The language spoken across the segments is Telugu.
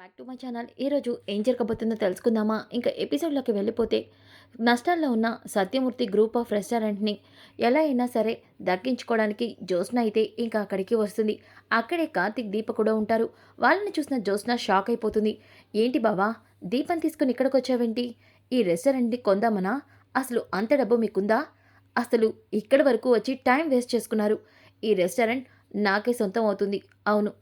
బ్యాక్ టు మై ఛానల్ ఈరోజు ఏం జరగబోతుందో తెలుసుకుందామా? ఇంకా ఎపిసోడ్లోకి వెళ్ళిపోతే నష్టాల్లో ఉన్న సత్యమూర్తి గ్రూప్ ఆఫ్ రెస్టారెంట్ని ఎలా అయినా సరే దక్కించుకోవడానికి జ్యోత్స్న అయితే ఇంకా అక్కడికి వస్తుంది. అక్కడే కార్తిక్ దీప కూడా ఉంటారు. వాళ్ళని చూసిన జ్యోత్స్న షాక్ అయిపోతుంది. ఏంటి బావా? దీపం తీసుకుని ఇక్కడికి వచ్చావేంటి? ఈ రెస్టారెంట్ని కొందామనా? అసలు అంత డబ్బు మీకుందా? అసలు ఇక్కడి వరకు వచ్చి టైం వేస్ట్ చేసుకున్నారు. ఈ రెస్టారెంట్ నాకే సొంతం అవుతుంది. అవును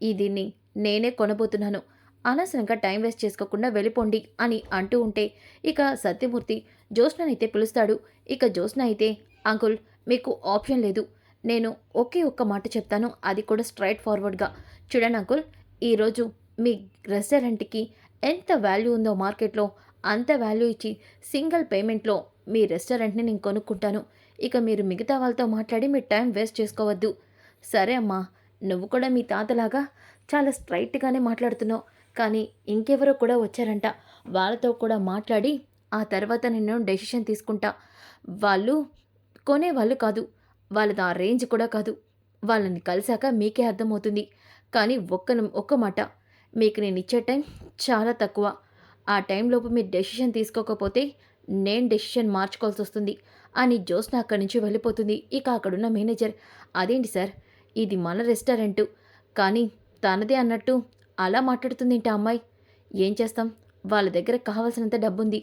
ఈ దీన్ని నేనే కొనబోతున్నాను. అనవసరంగా టైం వేస్ట్ చేసుకోకుండా వెళ్ళిపోండి అని అంటూ ఉంటే ఇక సత్యమూర్తి జ్యోత్స్ననైతే పిలుస్తాడు. ఇక జ్యోత్స్న అయితే అంకుల్ మీకు ఆప్షన్ లేదు. నేను ఒకే ఒక్క మాట చెప్తాను. అది కూడా స్ట్రైట్ ఫార్వర్డ్గా. చూడండి అంకుల్ ఈరోజు మీ రెస్టారెంట్కి ఎంత వాల్యూ ఉందో మార్కెట్లో అంత వాల్యూ ఇచ్చి సింగిల్ పేమెంట్లో మీ రెస్టారెంట్ని నేను కొనుక్కుంటాను. ఇక మీరు మిగతా వాళ్ళతో మాట్లాడి మీ టైం వేస్ట్ చేసుకోవద్దు. సరే అమ్మా నువ్వు కూడా మీ తాతలాగా చాలా స్ట్రైట్గానే మాట్లాడుతున్నావు. కానీ ఇంకెవరో కూడా వచ్చారంట. వాళ్ళతో కూడా మాట్లాడి ఆ తర్వాత నేను డెసిషన్ తీసుకుంటా. వాళ్ళు కొనేవాళ్ళు కాదు. వాళ్ళది ఆ రేంజ్ కూడా కాదు. వాళ్ళని కలిసాక మీకే అర్థమవుతుంది. కానీ ఒక్క ఒక్క మాట. మీకు నేను ఇచ్చే టైం చాలా తక్కువ. ఆ టైంలోపు మీరు డెసిషన్ తీసుకోకపోతే నేను డెసిషన్ మార్చుకోవాల్సి వస్తుంది అని జ్యోత్స్న అక్కడి నుంచి వెళ్ళిపోతుంది. ఇక అక్కడున్న మేనేజర్ అదేంటి సార్? ఇది మన రెస్టారెంటు. కానీ తనదే అన్నట్టు అలా మాట్లాడుతుంది ఏంటి ఆ అమ్మాయి? ఏం చేస్తాం? వాళ్ళ దగ్గర కావాల్సినంత డబ్బుంది.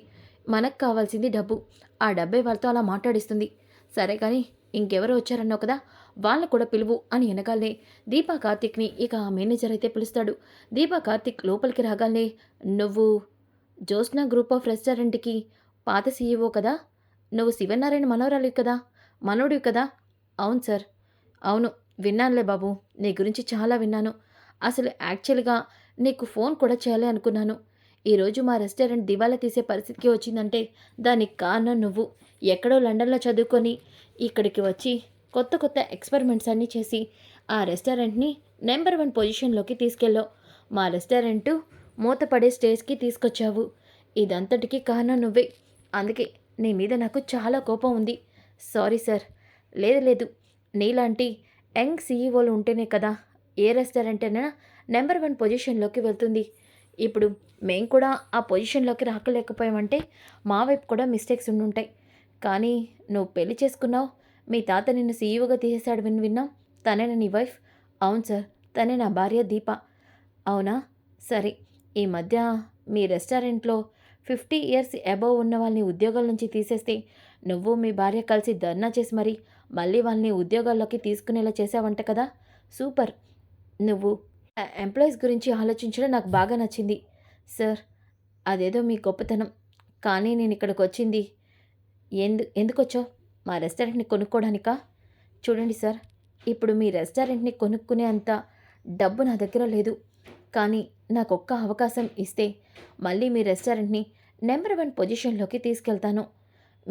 మనకు కావాల్సింది డబ్బు. ఆ డబ్బే వాళ్ళతో అలా మాట్లాడిస్తుంది. సరే కానీ ఇంకెవరో వచ్చారన్నావు కదా? వాళ్ళని కూడా పిలువు అని వెనకాలనే దీపా కార్తిక్ని ఇక ఆ మేనేజర్ అయితే పిలుస్తాడు. దీపా కార్తిక్ లోపలికి రాగానే నువ్వు జోస్నా గ్రూప్ ఆఫ్ రెస్టారెంట్కి పాత సీఈఓ కదా? నువ్వు శివనారాయణ మనవరాలివి కదా? మనోడివి కదా? అవును సార్. అవును. విన్నానులే బాబు. నీ గురించి చాలా విన్నాను. అసలు యాక్చువల్గా నీకు ఫోన్ కూడా చేయాలి అనుకున్నాను. ఈరోజు మా రెస్టారెంట్ దివాలా తీసే పరిస్థితికి వచ్చిందంటే దానికి కారణం నువ్వు. ఎక్కడో లండన్లో చదువుకొని ఇక్కడికి వచ్చి కొత్త కొత్త ఎక్స్పెరిమెంట్స్ అన్నీ చేసి ఆ రెస్టారెంట్ని నెంబర్ వన్ పొజిషన్లోకి తీసుకెళ్ళావు. మా రెస్టారెంటు మూతపడే స్టేజ్కి తీసుకొచ్చావు. ఇదంతటికీ కారణం నువ్వే. అందుకే నీ మీద నాకు చాలా కోపం ఉంది. Sorry sir. లేదు లేదు. నీలాంటి యంగ్ సీఈఓలు ఉంటేనే కదా ఏ రెస్టారెంట్ అయినా నెంబర్ వన్ పొజిషన్లోకి వెళ్తుంది. ఇప్పుడు మేము కూడా ఆ పొజిషన్లోకి రాకలేకపోయామంటే మా వైపు కూడా మిస్టేక్స్ ఉండుంటాయి. కానీ నువ్వు పెళ్ళి చేసుకున్నావు మీ తాత నిన్ను సీఈఓగా తీసేశాడు విని విన్నాం. తనేనా నీ వైఫ్? అవును సార్ తనే నా భార్య దీప. అవునా? సరే ఈ మధ్య మీ రెస్టారెంట్లో ఫిఫ్టీ ఇయర్స్ అబోవ్ ఉన్న వాళ్ళని ఉద్యోగాల నుంచి తీసేస్తే నువ్వు మీ భార్య కలిసి ధర్నా చేసి మరి మళ్ళీ వాళ్ళని ఉద్యోగాల్లోకి తీసుకునేలా చేసావంట కదా? సూపర్. నువ్వు ఎంప్లాయీస్ గురించి ఆలోచించడం నాకు బాగా నచ్చింది. సార్ అదేదో మీ గొప్పతనం. కానీ నేను ఇక్కడికి వచ్చింది ఎందు ఎందుకు వచ్చావు మా రెస్టారెంట్ని కొనుక్కోవడానికా చూడండి సార్ ఇప్పుడు మీ రెస్టారెంట్ని కొనుక్కునే అంత డబ్బు నా దగ్గర లేదు. కానీ నాకు ఒక్క అవకాశం ఇస్తే మళ్ళీ మీ రెస్టారెంట్ని నెంబర్ వన్ పొజిషన్లోకి తీసుకెళ్తాను.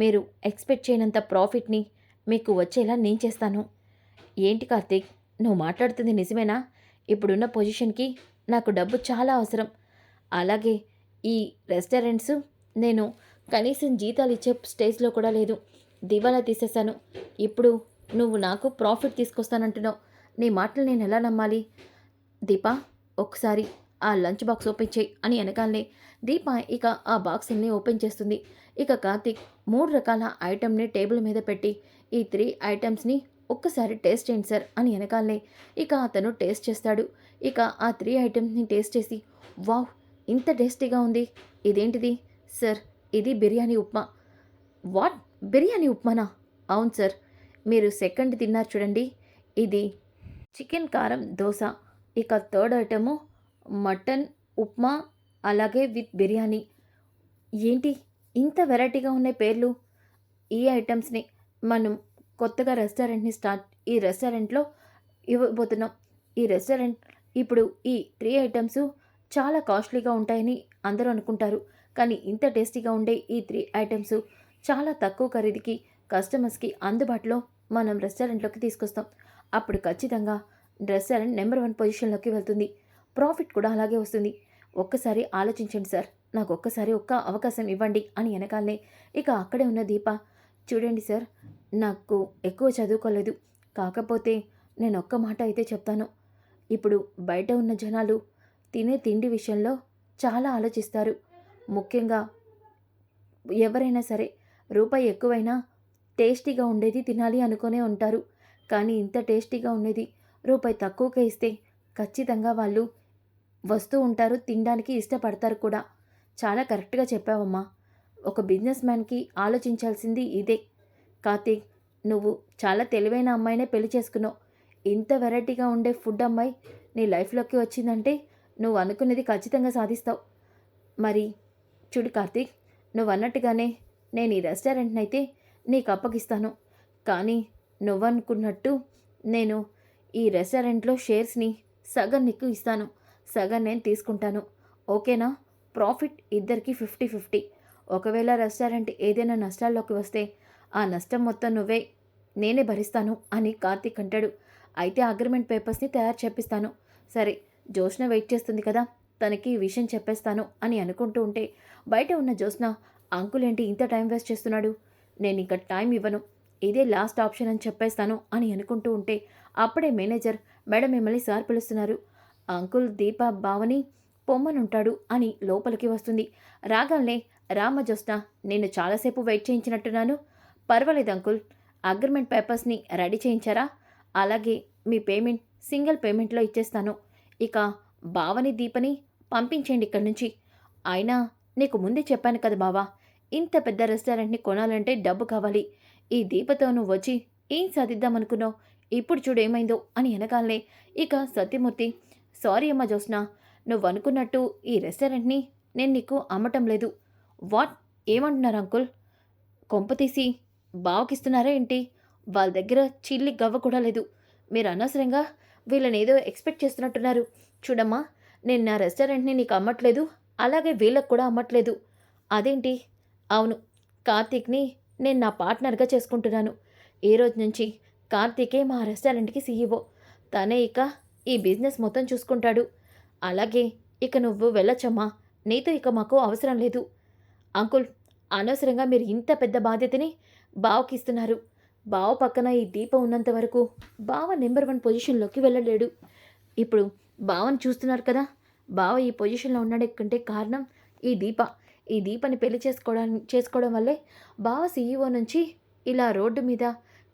మీరు ఎక్స్పెక్ట్ చేయనంత ప్రాఫిట్ని మీకు వచ్చేలా నేను చేస్తాను. ఏంటి కార్తీక్ నువ్వు మాట్లాడుతుంది నిజమేనా? ఇప్పుడున్న పొజిషన్కి నాకు డబ్బు చాలా అవసరం. అలాగే ఈ రెస్టారెంట్స్ నేను కనీసం జీతాలు ఇచ్చే స్టేజ్లో కూడా లేదు. దివాలా తీసేశాను. ఇప్పుడు నువ్వు నాకు ప్రాఫిట్ తీసుకొస్తానంటున్నావు. నీ మాటలు నేను ఎలా నమ్మాలి? దీపా ఒకసారి ఆ లంచ్ బాక్స్ ఓపెన్ చేయి అని వెనకాలనే దీప ఇక ఆ బాక్స్ని ఓపెన్ చేస్తుంది. ఇక కార్తీక్ మూడు రకాల ఐటెంని టేబుల్ మీద పెట్టి ఈ త్రీ ఐటమ్స్ని ఒక్కసారి టేస్ట్ చేయండి సార్ అని వెనకాలనే ఇక అతను టేస్ట్ చేస్తాడు. ఇక ఆ త్రీ ఐటమ్స్ని టేస్ట్ చేసి వావ్ ఇంత టేస్టీగా ఉంది. ఇదేంటిది? సార్ ఇది బిర్యానీ ఉప్మా. వాట్? బిర్యానీ ఉప్మానా? అవును సార్. మీరు సెకండ్ తిన్నారు చూడండి. ఇది చికెన్ కారం దోశ. ఇక థర్డ్ ఐటము మటన్ ఉప్మా అలాగే విత్ బిర్యానీ. ఏంటి? ఇంత వెరైటీగా ఉన్నాయి పేర్లు. ఈ ఐటమ్స్ని మనం కొత్తగా రెస్టారెంట్ని స్టార్ట్ ఈ రెస్టారెంట్లో ఇవ్వబోతున్నాం. ఈ రెస్టారెంట్ ఇప్పుడు ఈ త్రీ ఐటమ్స్ చాలా కాస్ట్లీగా ఉంటాయని అందరూ అనుకుంటారు. కానీ ఇంత టేస్టీగా ఉండే ఈ త్రీ ఐటమ్స్ చాలా తక్కువ ఖరీదుకి కస్టమర్స్కి అందుబాటులో మనం రెస్టారెంట్లోకి తీసుకొస్తాం. అప్పుడు ఖచ్చితంగా రెస్టారెంట్ నెంబర్ వన్ పొజిషన్లోకి వెళ్తుంది. ప్రాఫిట్ కూడా అలాగే వస్తుంది. ఒక్కసారి ఆలోచించండి సార్. నాకు ఒక్కసారి ఒక్క అవకాశం ఇవ్వండి అని వెనకాలనే. ఇక అక్కడే ఉన్న దీప చూడండి సార్ నాకు ఎక్కువ చదువుకోలేదు. కాకపోతే నేను ఒక్క మాట అయితే చెప్తాను. ఇప్పుడు బయట ఉన్న జనాలు తినే తిండి విషయంలో చాలా ఆలోచిస్తారు. ముఖ్యంగా ఎవరైనా సరే రూపాయి ఎక్కువైనా టేస్టీగా ఉండేది తినాలి అనుకునే ఉంటారు. కానీ ఇంత టేస్టీగా ఉండేది రూపాయి తక్కువకే ఇస్తే ఖచ్చితంగా వాళ్ళు వస్తూ ఉంటారు తినడానికి ఇష్టపడతారు కూడా. చాలా కరెక్ట్గా చెప్పావమ్మా. ఒక బిజినెస్ మ్యాన్కి ఆలోచించాల్సింది ఇదే. కార్తీక్ నువ్వు చాలా తెలివైన అమ్మాయినే పెళ్ళి చేసుకున్నావు. ఇంత వెరైటీగా ఉండే ఫుడ్ అమ్మాయి నీ లైఫ్లోకి వచ్చిందంటే నువ్వు అనుకునేది ఖచ్చితంగా సాధిస్తావు. మరి చూడు కార్తీక్ నువ్వు అన్నట్టుగానే నేను ఈ రెస్టారెంట్ని అయితే నీకు అప్పగిస్తాను. కానీ నువ్వనుకున్నట్టు నేను ఈ రెస్టారెంట్లో షేర్స్ని సగం నీకు ఇస్తాను. సగం నేను తీసుకుంటాను. ఓకేనా? ప్రాఫిట్ ఇద్దరికి ఫిఫ్టీ ఫిఫ్టీ. ఒకవేళ రెస్టారెంట్ ఏదైనా నష్టాల్లోకి వస్తే ఆ నష్టం మొత్తం నువ్వే నేనే భరిస్తాను అని కార్తీక్ అంటాడు. అయితే అగ్రిమెంట్ పేపర్స్ని తయారు చేపిస్తాను. సరే జోష్న వెయిట్ చేస్తుంది కదా తనకి ఈ విషయం చెప్పేస్తాను అని అనుకుంటూ ఉంటే బయట ఉన్న జోష్న అంకుల్ ఏంటి ఇంత టైం వేస్ట్ చేస్తున్నాడు? నేను ఇంకా టైం ఇవ్వను. ఇదే లాస్ట్ ఆప్షన్ అని చెప్పేస్తాను అని అనుకుంటూ ఉంటే అప్పుడే మేనేజర్ మేడం మిమ్మల్ని సార్ పిలుస్తున్నారు. అంకుల్ దీప బావని పొమ్మనుంటాడు అని లోపలికి వస్తుంది. రాగానే రామ నేను చాలాసేపు వెయిట్ చేయించినట్టున్నాను. పర్వాలేదు అంకుల్ అగ్రిమెంట్ పేపర్స్ని రెడీ చేయించారా? అలాగే మీ పేమెంట్ సింగిల్ పేమెంట్లో ఇచ్చేస్తాను. ఇక బావని దీపని పంపించేయండి ఇక్కడి నుంచి. అయినా నీకు ముందే చెప్పాను కదా బావా ఇంత పెద్ద రెస్టారెంట్ని కొనాలంటే డబ్బు కావాలి. ఈ దీపతో నువ్వు వచ్చి ఏం సాధిద్దామనుకున్నావు? ఇప్పుడు చూడు ఏమైందో అని వెనకాలనే ఇక సత్యమూర్తి సారీ అమ్మ జోస్నా నువ్వు అనుకున్నట్టు ఈ రెస్టారెంట్ని నేను నీకు అమ్మటం లేదు. వాట్? ఏమంటున్నారు అంకుల్? కొంప తీసి బావకిస్తున్నారా ఏంటి? వాళ్ళ దగ్గర చిల్లి గవ్వ కూడా లేదు. మీరు అనవసరంగా వీళ్ళని ఏదో ఎక్స్పెక్ట్ చేస్తున్నట్టున్నారు. చూడమ్మా నేను నా రెస్టారెంట్ని నీకు అమ్మట్లేదు అలాగే వీళ్ళకు కూడా అమ్మట్లేదు. అదేంటి? అవును కార్తీక్ని నేను నా పార్ట్నర్గా చేసుకుంటున్నాను. ఈ రోజు నుంచి కార్తీకే మా రెస్టారెంట్కి సీఈఓ. తనే ఇక ఈ బిజినెస్ మొత్తం చూసుకుంటాడు. అలాగే ఇక నువ్వు వెళ్ళొచ్చమ్మా. నీతో ఇక మాకు అవసరం లేదు. అంకుల్ అనవసరంగా మీరు ఇంత పెద్ద బాధ్యతని బావకిస్తున్నారు. బావ పక్కన ఈ దీపం ఉన్నంత వరకు బావ నెంబర్ వన్ పొజిషన్లోకి వెళ్ళలేడు. ఇప్పుడు బావని చూస్తున్నారు కదా. బావ ఈ పొజిషన్లో ఉన్నాడంటే కారణం ఈ దీప. ఈ దీపని పెళ్ళి చేసుకోవడానికి చేసుకోవడం వల్లే బావ సీఈఓ నుంచి ఇలా రోడ్డు మీద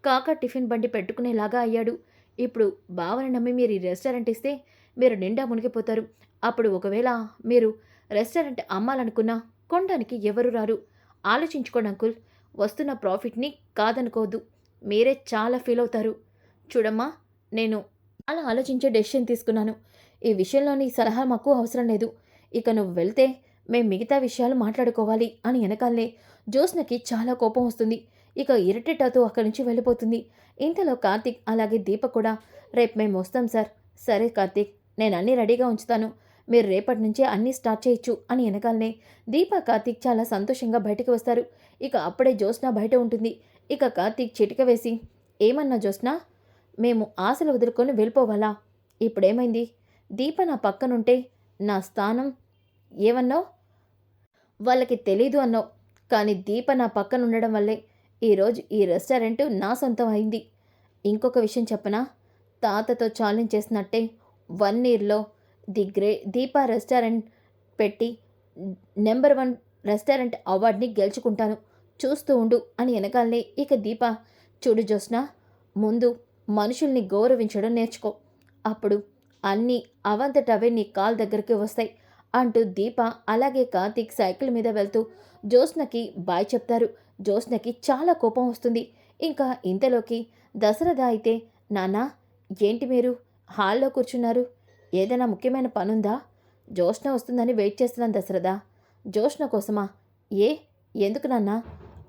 కాక టిఫిన్ బండి పెట్టుకునేలాగా అయ్యాడు. ఇప్పుడు బావని నమ్మి మీరు ఈ రెస్టారెంట్ ఇస్తే మీరు నిండా మునిగిపోతారు. అప్పుడు ఒకవేళ మీరు రెస్టారెంట్ అమ్మాలనుకున్నా కొనడానికి ఎవరు రారు. ఆలోచించుకోండి అంకుల్ వస్తున్న ప్రాఫిట్ని కాదనుకోవద్దు. మీరే చాలా ఫీల్ అవుతారు. చూడమ్మా నేను అలా ఆలోచించే డెసిషన్ తీసుకున్నాను. ఈ విషయంలో నీ సలహా మాకు అవసరం లేదు. ఇక నువ్వు వెళ్తే మేము మిగతా విషయాలు మాట్లాడుకోవాలి అని వెనకాలనే జ్యోత్స్నకి చాలా కోపం వస్తుంది. ఇక ఇరిటేట్ అవుతూ అక్కడి నుంచి వెళ్ళిపోతుంది. ఇంతలో కార్తీక్ అలాగే దీపక్ కూడా రేపు మేము వస్తాం సార్. సరే కార్తీక్. నేను అన్నీ రెడీగా ఉంచుతాను. మీరు రేపటి నుంచే అన్నీ స్టార్ట్ చేయొచ్చు అని వెనకాలనే దీప కార్తీక్ చాలా సంతోషంగా బయటకు వస్తారు. ఇక అప్పుడే జ్యోత్స్న బయట ఉంటుంది. ఇక కార్తీక్ చిటిక వేసి ఏమన్నా జ్యోత్స్న? మేము ఆశలు వదులుకొని వెళ్ళిపోవాలా? ఇప్పుడేమైంది? దీప నా పక్కనుంటే నా స్థానం ఏమన్నావు? వాళ్ళకి తెలీదు అన్నావు. కానీ దీప నా పక్కన ఉండడం వల్లే ఈరోజు ఈ రెస్టారెంట్ నా సొంతం అయింది. ఇంకొక విషయం చెప్పనా? తాతతో ఛాలెంజ్ చేసినట్టే వన్ ఇయర్లో ది గ్రే దీపా రెస్టారెంట్ పెట్టి నెంబర్ వన్ రెస్టారెంట్ అవార్డ్ని గెలుచుకుంటాను. చూస్తూ ఉండు అని వెనకాలనే ఇక దీప చూడు జోస్న ముందు మనుషుల్ని గౌరవించడం నేర్చుకో. అప్పుడు అన్నీ అవంతటవే నీ కాల్ దగ్గరికి వస్తాయి అంటూ దీప అలాగే కార్తీక్ సైకిల్ మీద వెళ్తూ జ్యోత్స్నకి బాయ్ చెప్తారు. జ్యోత్స్నకి చాలా కోపం వస్తుంది. ఇంకా ఇంతలోకి దశరథ అయితే నాన్నా ఏంటి మీరు? హాల్లో కూర్చున్నారు. ఏదైనా ముఖ్యమైన పనుందా? జ్యోత్స్న వస్తుందని వెయిట్ చేస్తున్నాను దశరథ. జ్యోత్స్న కోసమా? ఏ? ఎందుకు నాన్న?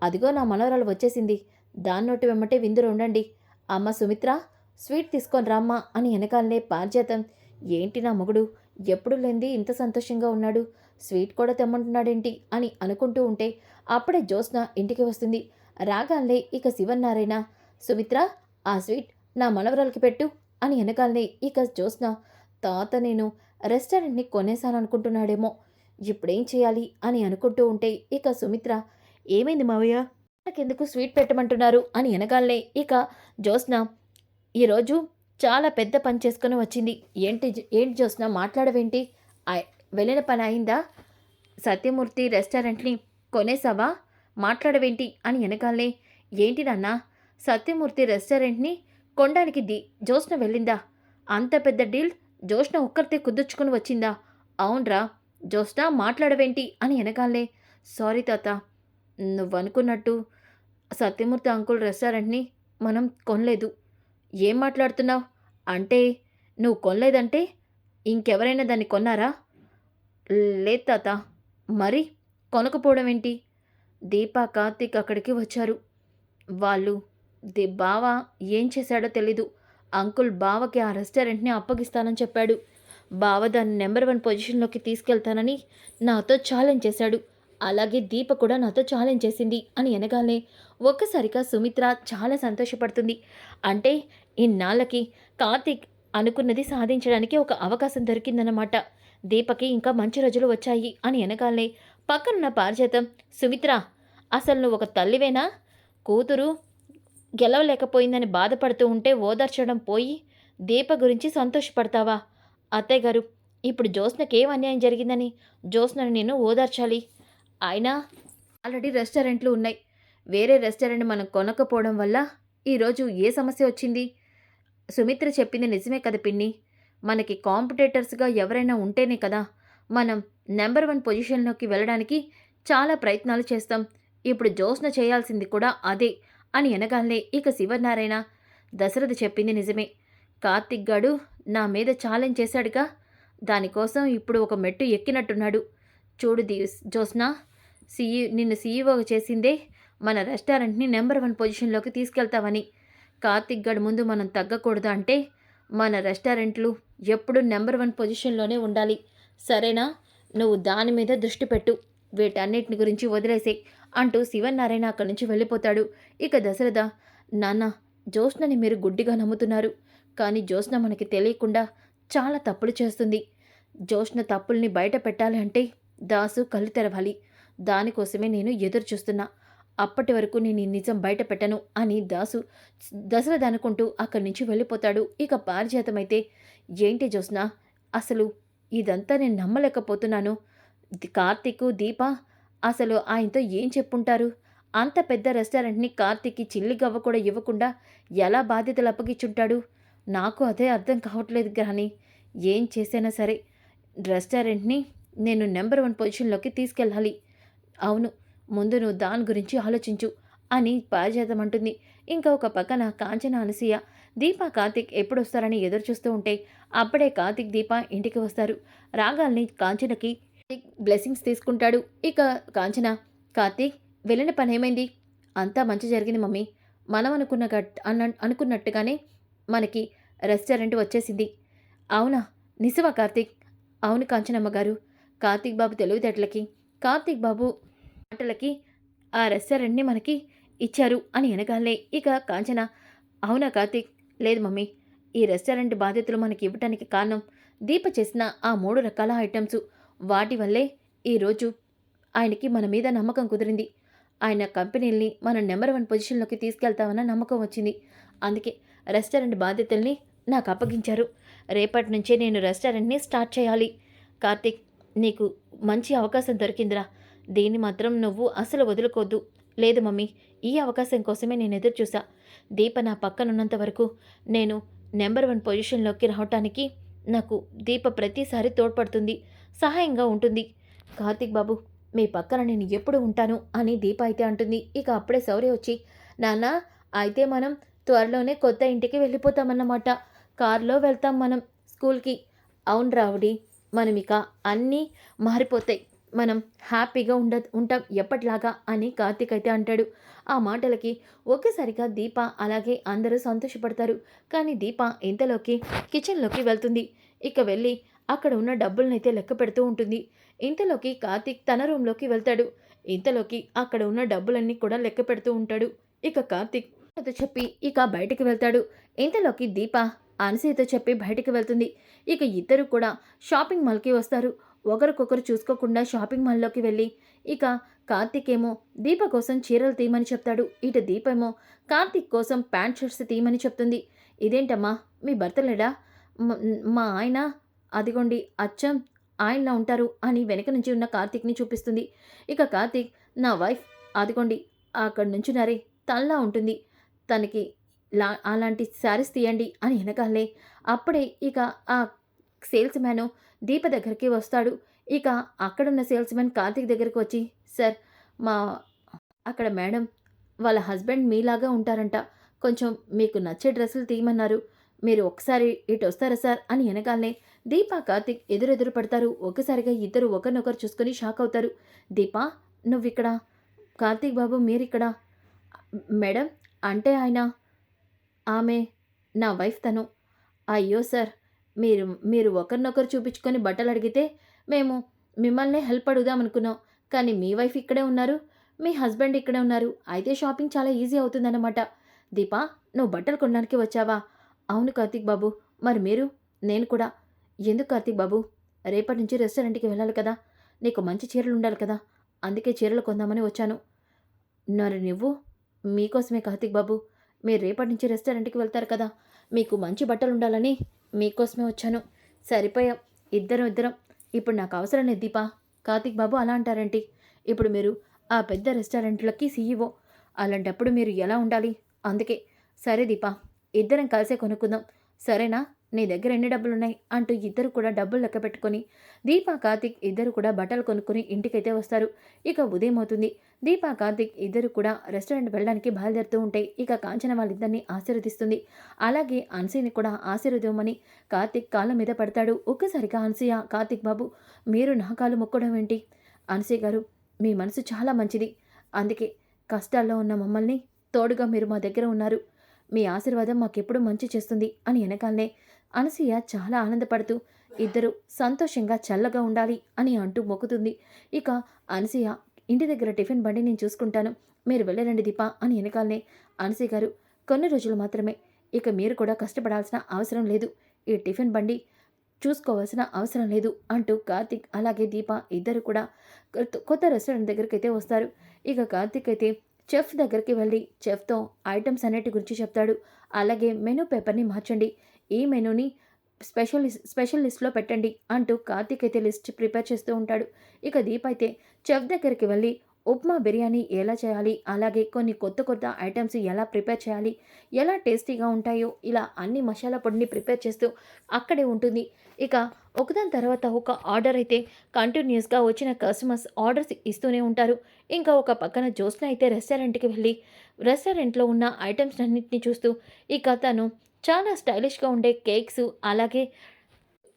అదిగో నా మనవరాలు వచ్చేసింది. దాన్నోటి వెమ్మటే విందురు ఉండండి. అమ్మ సుమిత్ర స్వీట్ తీసుకొని రామ్మా అని వెనకాలనే పారిజాతం. ఏంటి నా మొగుడు? ఎప్పుడు లేంది ఇంత సంతోషంగా ఉన్నాడు? స్వీట్ కూడా తెమ్మంటున్నాడేంటి అని అనుకుంటూ ఉంటే అప్పుడే జ్యోత్స్న ఇంటికి వస్తుంది. రాగాలే ఇక శివన్నారాయణ సుమిత్ర ఆ స్వీట్ నా మనవరాలకి పెట్టు. అని వెనకాలనే ఇక జ్యోత్స్న తాత నేను రెస్టారెంట్ని కొనేసాననుకుంటున్నాడేమో ఇప్పుడేం చేయాలి అని అనుకుంటూ ఉంటే ఇక సుమిత్ర ఏమైంది మావయ్య? నాకెందుకు స్వీట్ పెట్టమంటున్నారు? అని వెనకాలనే ఇక జ్యోత్స్న ఈరోజు చాలా పెద్ద పని చేసుకుని వచ్చింది. ఏంటి ఏంటి జ్యోత్స్న మాట్లాడవేంటి? వెళ్ళిన పని అయిందా? సత్యమూర్తి రెస్టారెంట్ని కొనేసావా మాట్లాడవేంటి? అని వెనకాలనే ఏంటి నాన్న? సత్యమూర్తి రెస్టారెంట్ని కొనడానికి ది జోష్న వెళ్ళిందా? అంత పెద్ద డీల్ జోష్న ఒక్కరితే కుదుర్చుకుని వచ్చిందా? అవునరా జోష్న మాట్లాడవేంటి అని వెనకాలే సారీ తాత నువ్వనుకున్నట్టు సత్యమూర్తి అంకుల్ రెస్టారెంట్ని మనం కొనలేదు. ఏం మాట్లాడుతున్నావు? అంటే నువ్వు కొనలేదంటే ఇంకెవరైనా దాన్ని కొన్నారా? లేదు తాత మరి కొనకపోవడం ఏంటి దీపా కార్తీక్ అక్కడికి వచ్చారు. వాళ్ళు ది బావ ఏం చేశాడో తెలీదు. అంకుల్ బావకి ఆ రెస్టారెంట్ని అప్పగిస్తానని చెప్పాడు. బావ దాన్ని నెంబర్ వన్ పొజిషన్లోకి తీసుకెళ్తానని నాతో ఛాలెంజ్ చేశాడు. అలాగే దీప కూడా నాతో ఛాలెంజ్ చేసింది అని అనగానే ఒక్కసారిగా సుమిత్ర చాలా సంతోషపడుతుంది. అంటే ఇన్నాళ్ళకి కార్తీక్ అనుకున్నది సాధించడానికి ఒక అవకాశం దొరికిందన్నమాట. దీపకి ఇంకా మంచి రోజులు వచ్చాయి అని అనగానే పక్కనున్న పారిజాతం సుమిత్ర అసలు నువ్వు ఒక తల్లివేనా? కూతురు గెలవలేకపోయిందని బాధపడుతూ ఉంటే ఓదార్చడం పోయి దీప గురించి సంతోషపడతావా? అత్తయ్య గారు ఇప్పుడు జ్యోత్స్నకేం ఏం అన్యాయం జరిగిందని? జ్యోత్స్నను నేను ఓదార్చాలి. అయినా ఆల్రెడీ రెస్టారెంట్లు ఉన్నాయి. వేరే రెస్టారెంట్ మనం కొనకపోవడం వల్ల ఈరోజు ఏ సమస్య వచ్చింది? సుమిత్ర చెప్పింది నిజమే కదా పిన్ని. మనకి కాంపిటేటర్స్గా ఎవరైనా ఉంటేనే కదా మనం నెంబర్ వన్ పొజిషన్లోకి వెళ్ళడానికి చాలా ప్రయత్నాలు చేస్తాం. ఇప్పుడు జ్యోత్స్న చేయాల్సింది కూడా అదే. అని అనగానే ఇక శివనారాయణ దశరథ చెప్పింది నిజమే. కార్తిక్ గాడు నా మీద ఛాలెంజ్ చేశాడుగా. దానికోసం ఇప్పుడు ఒక మెట్టు ఎక్కినట్టున్నాడు. చూడు దీ జ్యోత్స్న సీఈ నిన్ను సీఈఓ చేసిందే మన రెస్టారెంట్ని నెంబర్ వన్ పొజిషన్లోకి తీసుకెళ్తావని. కార్తిక్ గడు ముందు మనం తగ్గకూడదు అంటే మన రెస్టారెంట్లు ఎప్పుడు నెంబర్ వన్ పొజిషన్లోనే ఉండాలి. సరేనా? నువ్వు దాని మీద దృష్టి పెట్టు. వీటన్నిటిని గురించి వదిలేసే అంటూ శివనారాయణ అక్కడి నుంచి వెళ్ళిపోతాడు. ఇక దశరథ నాన్న జ్యోత్స్నని మీరు గుడ్డిగా నమ్ముతున్నారు. కానీ జ్యోత్స్న మనకి తెలియకుండా చాలా తప్పులు చేస్తుంది. జ్యోత్స్న తప్పుల్ని బయట పెట్టాలి అంటే దాసు కళ్ళు తెరవాలి. దానికోసమే నేను ఎదురు చూస్తున్నా. అప్పటి వరకు నేను ఈ నిజం బయట పెట్టను అని దాసు దశరథ అనుకుంటూ అక్కడి నుంచి వెళ్ళిపోతాడు. ఇక పారిజాతమైతే ఏంటి జ్యోత్స్న? అసలు ఇదంతా నేను నమ్మలేకపోతున్నాను. కార్తీక్ దీప అసలు ఆయనతో ఏం చెప్పుంటారు? అంత పెద్ద రెస్టారెంట్ని కార్తీక్కి చిల్లి గవ్వ కూడా ఇవ్వకుండా ఎలా బాధ్యతలు అప్పగించుంటాడు? నాకు అదే అర్థం కావట్లేదు కానీ ఏం చేసైనా సరే రెస్టారెంట్ని నేను నెంబర్ వన్ పొజిషన్లోకి తీసుకెళ్ళాలి. అవును ముందు నువ్వు దాని గురించి ఆలోచించు అని పారిజాతం అంటుంది. ఇంకా ఒక పక్కన కాంచన అనసూయ దీప కార్తిక్ ఎప్పుడు వస్తారని ఎదురు చూస్తూ ఉంటే అప్పుడే కార్తిక్ దీప ఇంటికి వస్తారు. రాగాల్ని కాంచనకి కార్తీక్ బ్లెస్సింగ్స్ తీసుకుంటాడు. ఇక కాంచన కార్తీక్ వెళ్ళిన పని ఏమైంది అంతా మంచి జరిగింది మమ్మీ. మనం అనుకున్న గట్ అన్న అనుకున్నట్టుగానే మనకి రెస్టారెంట్ వచ్చేసింది. అవునా? నిజమా కార్తీక్? అవును కాంచనమ్మ గారు. కార్తీక్ బాబు తెలివితేటలకి కార్తీక్ బాబు మాటలకి ఆ రెస్టారెంట్ని మనకి ఇచ్చారు అని వెనకాలే ఇక కాంచన అవునా కార్తీక్? లేదు మమ్మీ. ఈ రెస్టారెంట్ బాధ్యతలు మనకి ఇవ్వటానికి కారణం దీప చేసిన ఆ మూడు రకాల ఐటమ్స్. వాటి వల్లే ఈరోజు ఆయనకి మన మీద నమ్మకం కుదిరింది. ఆయన కంపెనీల్ని మనం నెంబర్ వన్ పొజిషన్లోకి తీసుకెళ్తామన్న నమ్మకం వచ్చింది. అందుకే రెస్టారెంట్ బాధ్యతల్ని నాకు అప్పగించారు. రేపటి నుంచే నేను రెస్టారెంట్ని స్టార్ట్ చేయాలి. కార్తీక్ నీకు మంచి అవకాశం దొరికిందిరా. దీన్ని మాత్రం నువ్వు అసలు వదులుకోద్దు. లేదు మమ్మీ ఈ అవకాశం కోసమే నేను ఎదురు చూసా దీప నా పక్కనున్నంత వరకు నేను నెంబర్ వన్ పొజిషన్లోకి రావటానికి నాకు దీప ప్రతిసారి తోడ్పడుతుంది. సహాయంగా ఉంటుంది. కార్తిక్ బాబు మీ పక్కన నేను ఎప్పుడు ఉంటాను? అని దీప అయితే అంటుంది. ఇక అప్పుడే శౌర్య వచ్చి నాన్న అయితే మనం త్వరలోనే కొత్త ఇంటికి వెళ్ళిపోతామన్నమాట. కారులో వెళ్తాం మనం స్కూల్కి. అవును రావుడి మనం ఇక అన్నీ మారిపోతాయి. మనం హ్యాపీగా ఉండ ఉంటాం ఎప్పటిలాగా? అని కార్తీక్ అయితే అంటాడు. ఆ మాటలకి ఒక్కసారిగా దీప అలాగే అందరూ సంతోషపడతారు. కానీ దీప ఇంతలోకి కిచెన్లోకి వెళ్తుంది. ఇక వెళ్ళి అక్కడ ఉన్న డబ్బులనైతే లెక్క పెడుతూ ఉంటుంది. ఇంతలోకి కార్తీక్ తన రూమ్లోకి వెళ్తాడు. ఇంతలోకి అక్కడ ఉన్న డబ్బులన్నీ కూడా లెక్క పెడుతూ ఉంటాడు. ఇక కార్తీక్తో చెప్పి ఇక బయటికి వెళ్తాడు. ఇంతలోకి దీప అనసూయతో చెప్పి బయటికి వెళ్తుంది. ఇక ఇద్దరు కూడా షాపింగ్ మాల్కి వస్తారు. ఒకరికొకరు చూసుకోకుండా షాపింగ్ మాల్లోకి వెళ్ళి ఇక కార్తీక్ ఏమో దీప కోసం చీరలు తీయమని చెప్తాడు. ఇటు దీప ఏమో కార్తీక్ కోసం ప్యాంట్ షర్ట్స్ తీయమని చెప్తుంది. ఇదేంటమ్మా? మీ భర్త లేడా? మా ఆయన అదిగోండి అచ్చం ఆయనలా ఉంటారు అని వెనక నుంచి ఉన్న కార్తీక్ని చూపిస్తుంది. ఇక కార్తీక్ నా వైఫ్ అదిగోండి అక్కడ నుంచున్నారే తనలా ఉంటుంది. తనకి లా అలాంటి శారీస్ తీయండి అని వెనకాలే. అప్పుడే ఇక ఆ సేల్స్ మ్యాను దీప దగ్గరికి వస్తాడు. ఇక అక్కడున్న సేల్స్ మ్యాన్ కార్తీక్ దగ్గరికి వచ్చి సార్ మా అక్కడ మేడం వాళ్ళ హస్బెండ్ మీలాగా ఉంటారంట. కొంచెం మీకు నచ్చే డ్రెస్సులు తీయమన్నారు. మీరు ఒకసారి ఇటు వస్తారా సార్? అని వెనకాలనే దీప కార్తిక్ ఎదురెదురు పడతారు. ఒకసారిగా ఇద్దరు ఒకరినొకరు చూసుకొని షాక్ అవుతారు. దీపా నువ్విక్కడ? కార్తీక్ బాబు మీరిక్కడ? మేడం అంటే ఆయన ఆమె నా వైఫ్ తను. అయ్యో సార్ మీరు మీరు ఒకరినొకరు చూపించుకొని బట్టలు అడిగితే మేము మిమ్మల్నే హెల్ప్ అడుగుదాం అనుకున్నాం కానీ మీ వైఫ్ ఇక్కడే ఉన్నారు. మీ హస్బెండ్ ఇక్కడే ఉన్నారు. అయితే షాపింగ్ చాలా ఈజీ అవుతుందన్నమాట. దీపా నువ్వు బట్టలు కొనడానికి వచ్చావా? అవును కార్తీక్ బాబు. మరి మీరు? నేను కూడా. ఎందుకు కార్తీక్ బాబు? రేపటి నుంచి రెస్టారెంట్కి వెళ్ళాలి కదా. నీకు మంచి చీరలు ఉండాలి కదా. అందుకే చీరలు కొందామని వచ్చాను. మరి నువ్వు? మీకోసమే కార్తీక్ బాబు. మీరు రేపటి నుంచి రెస్టారెంట్కి వెళ్తారు కదా. మీకు మంచి బట్టలు ఉండాలని మీకోసమే వచ్చాను. సరిపోయాం. ఇద్దరం ఇద్దరం. ఇప్పుడు నాకు అవసరం లేదు దీపా. కార్తీక్ బాబు అలా అంటారేంటి? ఇప్పుడు మీరు ఆ పెద్ద రెస్టారెంట్లకి సీఈఓ. అలాంటప్పుడు మీరు ఎలా ఉండాలి? అందుకే. సరే దీపా. ఇద్దరం కలిసే కొనుక్కుందాం. సరేనా? నీ దగ్గర ఎన్ని డబ్బులు ఉన్నాయి అంటూ ఇద్దరు కూడా డబ్బులు లెక్క పెట్టుకొని దీపా కార్తిక్ ఇద్దరు కూడా బట్టలు కొనుక్కుని ఇంటికైతే వస్తారు. ఇక ఉదయం అవుతుంది. దీపా కార్తిక్ ఇద్దరు కూడా రెస్టారెంట్ వెళ్ళడానికి బయలుదేరుతూ ఉంటాయి ఇక కాంచన వాళ్ళిద్దరిని ఆశీర్వదిస్తుంది. అలాగే అన్సీని కూడా ఆశీర్వదివ్వమని కార్తిక్ కాళ్ళ మీద పడతాడు. ఒక్కసారిగా అన్సీయ కార్తిక్ బాబు మీరు నా కాలు మొక్కడం ఏంటి? అన్సీ గారు మీ మనసు చాలా మంచిది. అందుకే కష్టాల్లో ఉన్న మమ్మల్ని తోడుగా మీరు మా దగ్గర ఉన్నారు. మీ ఆశీర్వాదం మాకెప్పుడు మంచి చేస్తుంది అని వెనకాలనే అనసూయ చాలా ఆనందపడుతూ ఇద్దరు సంతోషంగా చల్లగా ఉండాలి అని అంటూ మొక్కుతుంది. ఇక అనసూయ ఇంటి దగ్గర టిఫిన్ బండి నేను చూసుకుంటాను మీరు వెళ్ళరండి దీప అని వెనకాలనే అనసూయ గారు కొన్ని రోజులు మాత్రమే. ఇక మీరు కూడా కష్టపడాల్సిన అవసరం లేదు ఈ టిఫిన్ బండి చూసుకోవాల్సిన అవసరం లేదు అంటూ కార్తిక్ అలాగే దీప ఇద్దరు కూడా కొత్త- కొత్త రెస్టారెంట్ దగ్గరికి అయితే వస్తారు. ఇక కార్తిక్ అయితే చెఫ్ దగ్గరికి వెళ్ళి చెఫ్తో ఐటమ్స్ అన్నిటి గురించి చెప్తాడు. అలాగే మెనూ పేపర్ని మార్చండి. ఈ మెనూని స్పెషల్ స్పెషల్ లిస్ట్లో పెట్టండి అంటూ కార్తీక్ అయితే లిస్ట్ ప్రిపేర్ చేస్తూ ఉంటాడు. ఇక దీప్ అయితే చెఫ్ దగ్గరికి వెళ్ళి ఉప్మా బిర్యానీ ఎలా చేయాలి? అలాగే కొన్ని కొత్త కొత్త ఐటమ్స్ ఎలా ప్రిపేర్ చేయాలి? ఎలా టేస్టీగా ఉంటాయో? ఇలా అన్ని మసాలా పొడిని ప్రిపేర్ చేస్తూ అక్కడే ఉంటుంది. ఇక ఒకదాని తర్వాత ఒక ఆర్డర్ అయితే కంటిన్యూస్గా వచ్చిన కస్టమర్స్ ఆర్డర్స్ ఇస్తూనే ఉంటారు. ఇంకా ఒక పక్కన జ్యోత్స్న అయితే రెస్టారెంట్కి వెళ్ళి రెస్టారెంట్లో ఉన్న ఐటమ్స్ అన్నింటినీ చూస్తూ ఇక తను చాలా స్టైలిష్గా ఉండే కేక్స్ అలాగే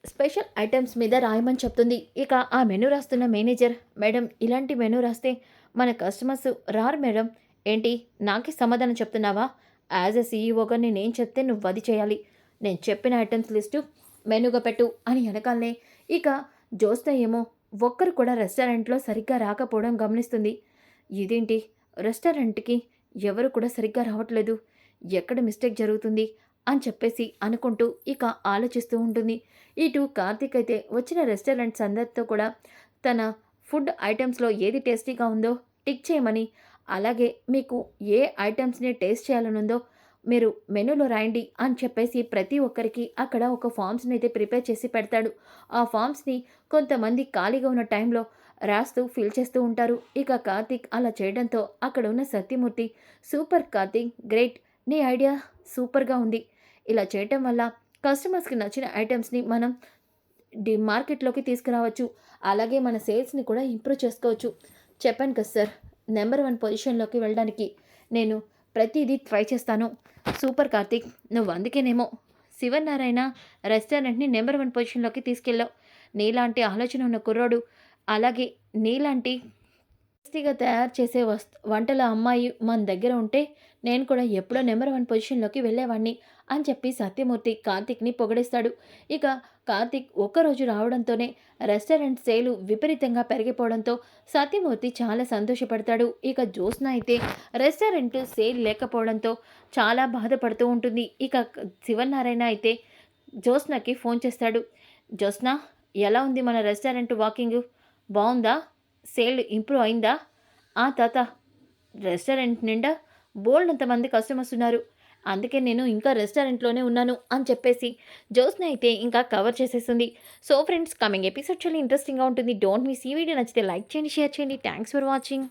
స్పెషల్ ఐటమ్స్ మీద రాయమని చెప్తుంది. ఇక ఆ మెనూ రాస్తున్న మేనేజర్ మేడం ఇలాంటి మెనూ రాస్తే మన కస్టమర్స్ రారు మేడం. ఏంటి? నాకే సమాధానం చెప్తున్నావా? యాజ్ ఎ సీఈఓగా నేనేం చెప్తే నువ్వు అది చేయాలి. నేను చెప్పిన ఐటమ్స్ లిస్టు మెనూగా పెట్టు అని వెనకాలనే ఇక జోస్తా ఏమో ఒక్కరు కూడా రెస్టారెంట్లో సరిగ్గా రాకపోవడం గమనిస్తుంది. ఇదేంటి? రెస్టారెంట్కి ఎవరు కూడా సరిగ్గా రావట్లేదు. ఎక్కడ మిస్టేక్ జరుగుతుంది? అని చెప్పేసి అనుకుంటూ ఇక ఆలోచిస్తూ ఉంటుంది. ఇటు కార్తీక్ అయితే వచ్చిన రెస్టారెంట్స్ అందరితో కూడా తన ఫుడ్ ఐటమ్స్లో ఏది టేస్టీగా ఉందో టిక్ చేయమని అలాగే మీకు ఏ ఐటమ్స్ని టేస్ట్ చేయాలనుందో మీరు మెనూలో రాయండి అని చెప్పేసి ప్రతి ఒక్కరికి అక్కడ ఒక ఫామ్స్ని అయితే ప్రిపేర్ చేసి పెడతాడు. ఆ ఫామ్స్ని కొంతమంది ఖాళీగా ఉన్న టైంలో రాస్తూ ఫిల్ చేస్తూ ఉంటారు. ఇక కార్తీక్ అలా చేయడంతో అక్కడ ఉన్న సత్యమూర్తి సూపర్ కార్తీక్ గ్రేట్ నీ ఐడియా సూపర్గా ఉంది. ఇలా చేయటం వల్ల కస్టమర్స్కి నచ్చిన ఐటమ్స్ని మనం డి మార్కెట్లోకి తీసుకురావచ్చు. అలాగే మన సేల్స్ని కూడా ఇంప్రూవ్ చేసుకోవచ్చు. చెప్పాను కదా సార్ నెంబర్ వన్ పొజిషన్లోకి వెళ్ళడానికి. నేను ప్రతిదీ ట్రై చేస్తాను. సూపర్ కార్తీక్ నువ్వు అందుకేనేమో శివనారాయణ రెస్టారెంట్ని నెంబర్ వన్ పొజిషన్లోకి తీసుకెళ్ళావు. నీలాంటి ఆలోచన ఉన్న కుర్రోడు అలాగే నీలాంటి టేస్టీగా తయారు చేసే వస్తు వంటల అమ్మాయి మన దగ్గర ఉంటే నేను కూడా ఎప్పుడో నెంబర్ వన్ పొజిషన్లోకి వెళ్ళేవాడిని అని చెప్పి సత్యమూర్తి కార్తిక్ని పొగడేస్తాడు. ఇక కార్తిక్ ఒక్కరోజు రావడంతోనే రెస్టారెంట్ సేలు విపరీతంగా పెరిగిపోవడంతో సత్యమూర్తి చాలా సంతోషపడతాడు. ఇక జ్యోత్స్న అయితే రెస్టారెంట్ సేల్ లేకపోవడంతో చాలా బాధపడుతూ ఉంటుంది. ఇక శివనారాయణ అయితే జ్యోత్స్నకి ఫోన్ చేస్తాడు. జ్యోత్స్న ఎలా ఉంది మన రెస్టారెంట్ వాకింగ్? బాగుందా సేల్ ఇంప్రూవ్ అయిందా? ఆ తాత రెస్టారెంట్ నిండా బోల్డ్ అంతమంది కస్టమర్స్ ఉన్నారు. అందుకే నేను ఇంకా రెస్టారెంట్లోనే ఉన్నాను అని చెప్పేసి జోస్ని అయితే ఇంకా కవర్ చేసేస్తుంది సో ఫ్రెండ్స్ కమింగ్ ఎపిసోడ్ చాలా ఇంట్రెస్టింగ్గా ఉంటుంది. డోంట్ మిస్ ఈ వీడియో నచ్చితే లైక్ చేయండి షేర్ చేయండి. Thanks for watching